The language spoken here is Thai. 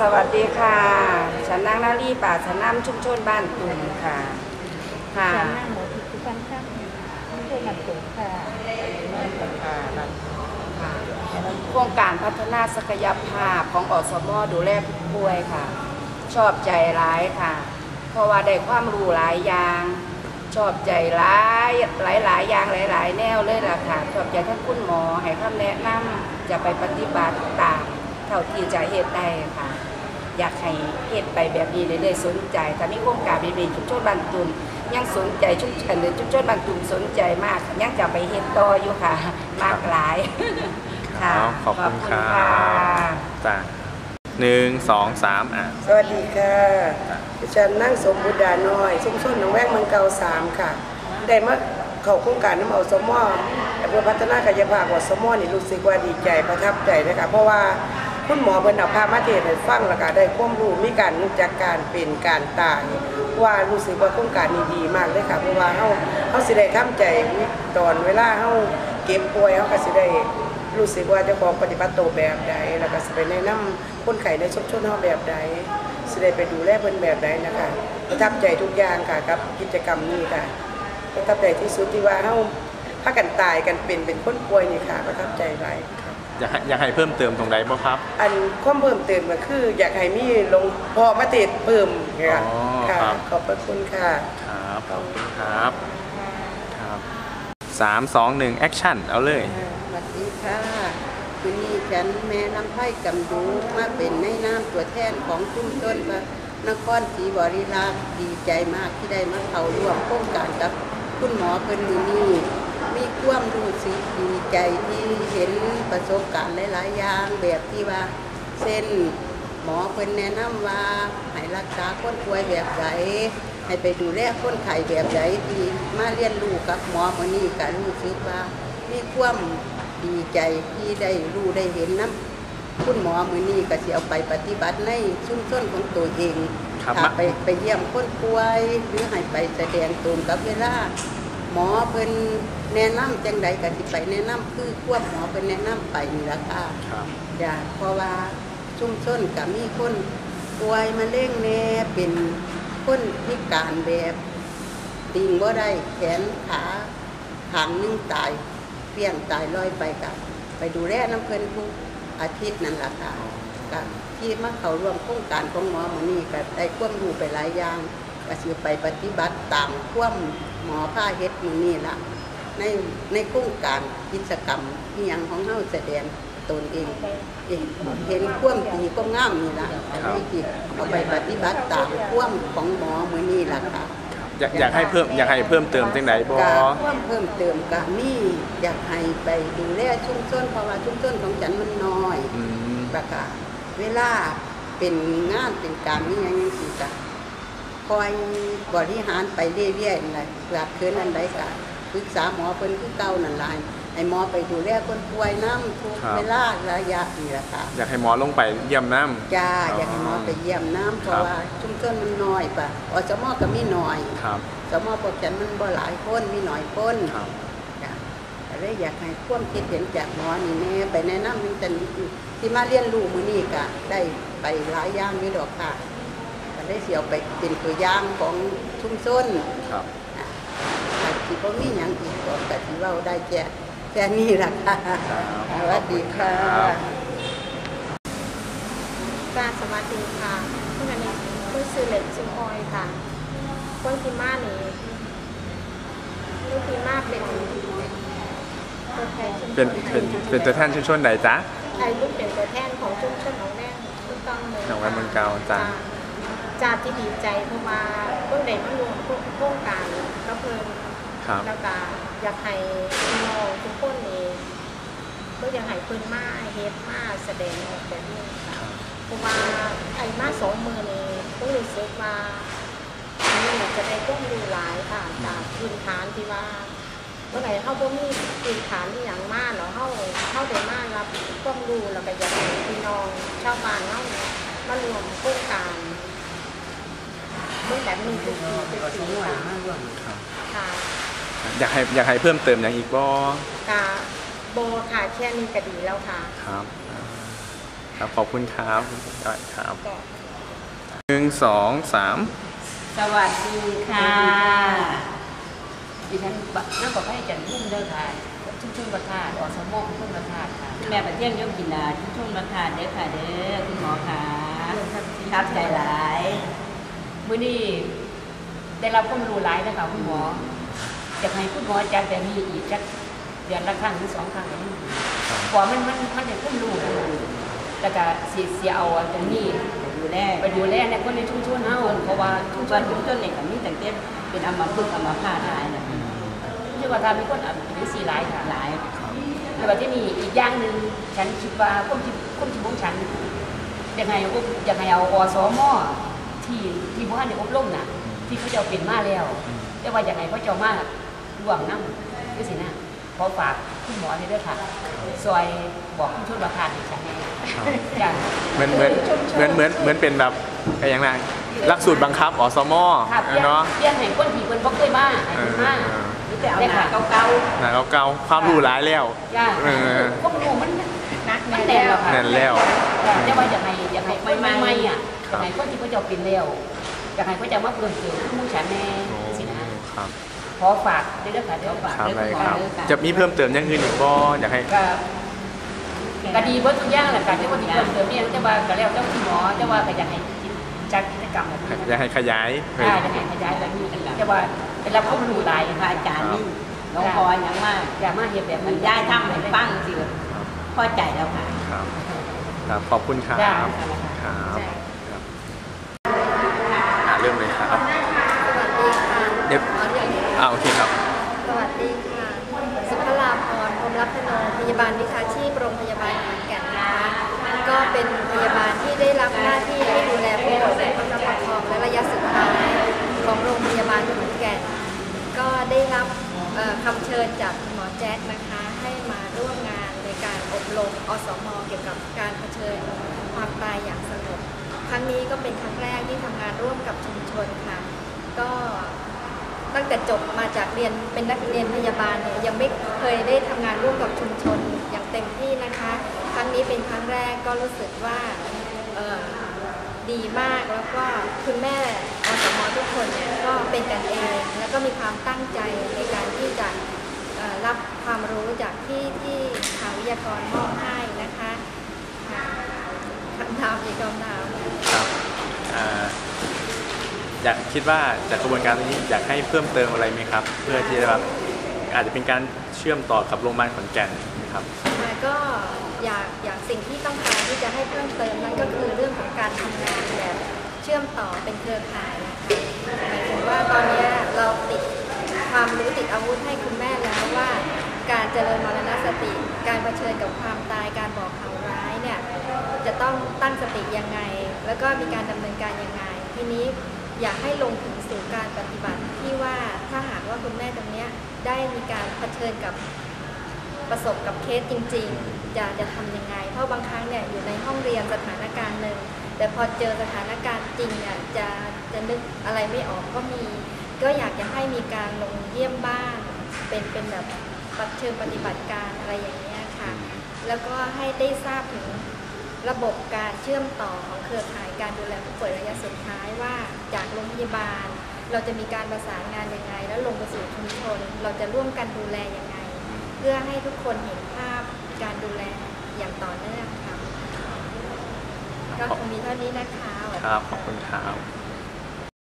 สวัสดีค่ะ ฉันนางนาลีป่าชะน้ำชุมชนบ้านตุ่มค่ะ ค่ะฉันนั่งหมดทุกท่านครับไม่ใช่หนักสูงค่ะโครงการพัฒนาศักยภาพของอสมดูแลผู้ป่วยค่ะ ชอบใจร้ายค่ะ เพราะว่าได้ความรู้หลายอย่าง ชอบใจร้ายหลายหลายๆอย่างหลายหลาย ๆ แนวเลยล่ะค่ะ ชอบใจท่านคุณหมอให้คำแนะนำจะไปปฏิบัติตามเท่าที่จะเหตุได้ค่ะ อยากให้เหตุไปแบบนี้เลยเลยๆสนใจแต่มีโครงการดีๆชุมชนบ้านตุนยังสนใจชุมชนหรือชุมชนบ้านตุนสนใจมากยังจะไปเฮ็ดต่ออยู่ค่ะ มากหลายค่ะขอบคุณครับค่ะจ้าหนึ่งสองสามอะสวัสดีค่ะดิฉันนั่งสมบุตรดาน้อยชุมชนหนองแวกเมืองเก่าสามค่ะ ได้มาเข้าโครงการน้ำเอาสมอเพื่อพัฒนากายภาพของสมอนี่รู้สึกว่าดีใจประทับใจนะคะเพราะว่า คุณหมอเพิ่นเอาพามาเทศน์ให้ฟังแล้วก็ได้ความรู้มีการรู้จักการเป็นการตายว่ารู้สึกว่าโครงการนี้ดีมากเลยค่ะเพราะว่าเฮาเฮาสิได้ทำใจตอนเวลาเฮาเก็บป่วยเฮาก็สิได้รู้สึกว่าเจ้าของปฏิบัติตัวแบบใดแล้วก็สิไปแนะนำคนไข้ในชุมชนเฮาแบบใดสิได้ไปดูแลเพิ่นแบบใดนะคะประทับใจทุกอย่างค่ะกับกิจกรรมนี้ค่ะประทับใจที่สุดที่ว่าเฮาพากันตายกันเป็นเป็นคนป่วยนี่ค่ะประทับใจหลายครับ อยากให้อยากให้เพิ่มเติมตรงใดบ่ครับ อันความเพิ่มเติมก็คือ อยากให้มีลงพอมาเทศเพิ่มค่ะอ๋อค่ะ ครับ ขอบพระคุณค่ะ ครับขอบคุณครับครับสามสองหนึ่งแอคชั่นเอาเลย สวัสดีค่ะวันนี้ฉันแม่น้ำไผ่กำดูมาเป็นในนามตัวแทนของชุมชนพระนครศรีบริราชดีใจมากที่ได้มาเข้าร่วมโครงการกับคุณหมอเพิ่นมือนี้ มีความรู้สึกดีใจที่เห็นประสบการณ์หลายๆอย่างแบบที่ว่าเส้นหมอเพิ่นแนะนำว่าให้รักษาคนป่วยแบบไหนให้ไปดูแลคนไข้แบบไหนที่มาเรียนรู้กับหมอมือนี้ก็รู้สึกว่ามีความดีใจที่ได้รู้ได้เห็นน้ำคุณหมอมือนี้ก็สิเอาไปปฏิบัติในชุมชนของตัวเองครับถ้าไปไปเยี่ยมคนป่วยหรือให้ไปแสดงตนกับเวลา หมอเพิ่นแนะนำจังใดก็สิไปแนะนำคือควบหมอเพิ่นแนะนำไปนี่ละค่ะครับจ้ะเพราะว่าชุมชนก็มีคนป่วยมะเร็งแน่เป็นคนพิการแบบติงบ่ได้แขนขาขางหนึงตายเปลี่ยนตายลอยไปกับไปดูแลน้ำเพิ่นทุกอาทิตย์นั่นแหละค่ะก็ที่มาเข้าร่วมโครงการของหมอหมอนี่ก็ได้ควบรู้ไปหลายอย่าง ก็สิไปปฏิบัติตามควบหมอผ้าเฮ็ดมือนี่ละในในโครงการกิจกรรมที่ยังของเฮาแสดงตนเองเองเห็นความดีความงามนี่ล่ะแต่ไม่คิดเอาไปปฏิบัติตามความของหมอมือนี่ล่ะค่ะอยากอยากให้เพิ่มอยากให้เพิ่มเติมจังใดบ่กาความเพิ่มเติมก็มีอยากให้ไปดูแลชุมชนเพราะว่าชุมชนของฉันมันน้อยอืมแล้วก็เวลาเป็นงานเป็นการนี่ยังยังสิจะ คอยบริหารไปเรื่อยๆนั่นแหละเกิดเกินอันใดก็ปรึกษาหมอเพิ่นคือเก่านั่นล่ะให้หมอไปดูแลคนป่วยน้ำทุกเวลาระยะนี่แหละค่ะอยากให้หมอลงไปเยี่ยมน้ำจ้าอยากให้หมอไปเยี่ยมน้ำเพครัราะบว่าชุมชนมันน้อยปะอสมก็มีน้อยครับสมพวกฉันมันบ่หลายคนมีน้อยคนครับจ้ะก็เลยอยากให้ความคิดเห็นจากหมอนี่แน่ไปแนะนำมันจะที่มาเรียนรู้มื้อนี้ก็ได้ไปหลายอย่างอยู่ดอกค่ะก็ ได้เสียวไปเป็นตัวอย่างของชุมชนครับอะแต่ที่บ่มีหยังอีกก็ก็สิเว้าได้แค่แค่นี้ล่ะค่ะสวัสดีค่ะครับกราบสวัสดีค่ะคุณอันนี้คุณซื้อเหล็กซิมออยค่ะคนที่มานี่ลูกที่มาเป็นตัวแทนชุมชเป็นเป็นเป็นตัวแทนชุมชนใดจ๊ะไอ้ลูกเป็นตัวแทนของชุมชนของแม่ลูกต้องเลยหนองแวงเมืองเก่าจ้ะ จ้าที่ดีใจเพราะว่าคนใดมารวมโครงการก็เพิ่มครับแล้วก็อยากให้พี่น้องทุกคนนี่ก็อยากให้เพิ่นมาเฮ็ดมาแสดงออกแบบนี้ค่ะเพราะว่าไอ้มาสองมือนี่ต้องรู้สึกว่านี่จะได้ก้มดูหลายค่ะจากพื้นฐานที่ว่าเมื่อไหร่เขาบ่มีพื้นฐานที่อย่างมากเนาะเขาเขาได้มารับก้มดูแล้วก็อยากให้พี่น้องชาวบ้านเขาเนี่ยมารวมโครงการ เมื่อแบบหนึ่งเป็นปีเป็นปีค่ะค่ะอยากให้อยากให้เพิ่มเติมอย่างอีกบ่กาโบค่ะแค่นี้ก็ดีแล้วค่ะครับ ครับขอบคุณครับครับหนึ่งสองสามสวัสดีค่ะดิฉันบนั่งกับให้จันทุ่มเด้อค่ะชุ่มชุ่มประทาดอสมองชุ่มประทาดค่ะคุณแม่ประเทียนยกกินดาชุ่มชุ่มราคาเด้อค่ะเด้อคุณหมอค่ะทับใจหลาย มื้อนี้ได้รับความรู้หลายนะคะคุณหมอจะให้คุณหมออาจารย์แต่มีอีกสักเดือนละครั้งหรือสองครั้งก็ได้เพราะมันมันมันจะความรู้แล้วก็สิเสียเอาอันตรงนี้อยู่แรกไปดูแลในคนในชุมชนเฮาเพราะว่าชุทุมกชวันนทุกต้นเนี่ยกับมีแต่งเต้นเป็นอัมพฤกษ์อัมพาตหลายนะที่ว่าทำมีคนอ่านเป็นสี่หลายค่ะหลายแต่ว่าที่นี่อีกอย่างหนึ่งฉันคิดว่าคนที่คนที่ของฉันอยากให้อบอยากให้เอาอสม ที่ที่บ้านเนี่ยอบรมน่ะ ที่เขาเจ้าเป็นมาแล้ว แต่ว่าอยากให้เขาเจ้ามาร่วมน้ำด้วยสินะขอฝากคุณหมอนี่ด้วยค่ะซอยบอกคุณชนประทานอีกฉันแน่จ้ะเหมือนเหมือนเหมือนเหมือนเหมือนเป็นแบบอะไรอย่างนั้นหลักสูตรบังคับอสมค่ะเพี้ยนเนาะเพี้ยนให้คนที่คนบ่เคยมาให้คนมาเออหรือแต่เอาหนาเก่าหนาเก่าๆความรู้ร้ายแล้วจ้ะเออพวกหนูมันนักมันแน่นแล้วค่ะแน่นแล้วจะว่าอย่างไรอย่างไรคนใหม่ๆอะ อย่างไรคนที่เขาจะเป็นเร็วอย่างไรเขาจะมาเพิ่มเติมผู้ฉันแน่สินะครับขอฝากด้วยเด้อค่ะเดี๋ยวฝากครับเด้อได้คุณหมอครับเด้อค่ะจะมีเพิ่มเติมอย่างอื่นอีกบ่อยากให้ ก็ก็ดีเบิดทุกอย่างแหละค่ะที่ว่าที่เพิ่มเติมเนี่ยแต่ว่าก็แล้วเจ้าคุณหมอแต่ว่าก็อยากให้จัดกิจกรรมแบบนี้อยากให้ขยายได้อยากให้ขยายแบบนี้แต่ว่าเป็นรับข้อมูลหลายๆพระอาจารย์นี่น้องพออย่างมากอย่ามาเห็นแบบมันนี้ย้ายทำให้ฟังสิพอใจแล้วค่ะ ครับครับขอบคุณครับได้ครับ ค่ะ ครับอ่าเริ่มเลยครับ สวัสดี เอ่าโอเคครับ สวัสดีค่ะ สุภราพรพรหมรัตนพยาบาลวิชาชีพโรงพยาบาลขอนแก่นนะคะก็เป็นพยาบาลที่ได้รับหน้าที่ให้ดูแลผู้ป่วยในประคับประคองและระยะสุดท้ายของโรงพยาบาลขอนแก่น ก็ได้รับคำเชิญจากหมอแจ๊คนะคะ ให้มาร่วมงานในการอบรมอสมเกี่ยวกับการเผชิญความตายอย่างสงบครั้งนี้ก็เป็นครั้งแรกที่ทำงานร่วมกับชุมชนค่ะ ก็ ตั้งแต่จบมาจากเรียนเป็นนักเรียนพยาบาลเนี่ยยังไม่เคยได้ทำงานร่วมกับชุมชนอย่างเต็มที่นะคะ ครั้งนี้เป็นครั้งแรกก็รู้สึกว่าดีมากแล้วก็คุณแม่อสมทุกคนเนี่ยก็เป็นกันเอง แล้วก็มีความตั้งใจในการที่จะรับความรู้จากที่ที่ทางวิทยากรมอบให้นะคะค่ะคำถามอีกคำถามครับ อยากคิดว่าจากกระบวนการนี้อยากให้เพิ่มเติมอะไรไหมครับ เพื่อที่จะแบบอาจจะเป็นการเชื่อมต่อกับโรงพยาบาลขอนแก่นนะครับอ่ก็อยากอยากสิ่งที่ต้องการที่จะให้เพิ่มเติมนั่นก็คือเรื่องของการทำงานแบบเชื่อมต่อเป็นเครือข่ายหมายถึงว่าตอนนี้เราติดความรู้ติดอาวุธให้คุณแม่แล้วว่า การเจริญมรณสติ การเผชิญกับความตายการบอกข่าวร้ายเนี่ยจะต้องตั้งสติยังไง แล้วก็มีการดำเนินการยังไง ทีนี้ อยากให้ลงถึงสู่การปฏิบัติที่ว่าถ้าหากว่าคุณแม่ตรงเนี้ยได้มีการเผชิญกับประสบกับเคสจริงๆจะจะทำยังไง เพราะบางครั้งเนี่ยอยู่ในห้องเรียนสถานการณ์หนึ่งแต่พอเจอสถานการณ์จริงเนี่ยจะจะนึกอะไรไม่ออกก็มี ก็อยากจะให้มีการลงเยี่ยมบ้านเป็นเป็นแบบปัดเชิงปฏิบัติการอะไรอย่างเงี้ยค่ะ แล้วก็ให้ได้ทราบถึง ระบบการเชื่อมต่อของเครือข่ายการดูแลผู้ป่วยระยะสุดท้ายว่า จากโรงพยาบาล เราจะมีการประสานงานยังไง แล้วลงไปสู่ชุมชน เราจะร่วมกันดูแลยังไง เพื่อให้ทุกคนเห็นภาพการดูแลอย่างต่อเนื่องค่ะก็คงมีเท่านี้นะคะครับขอบคุณครับ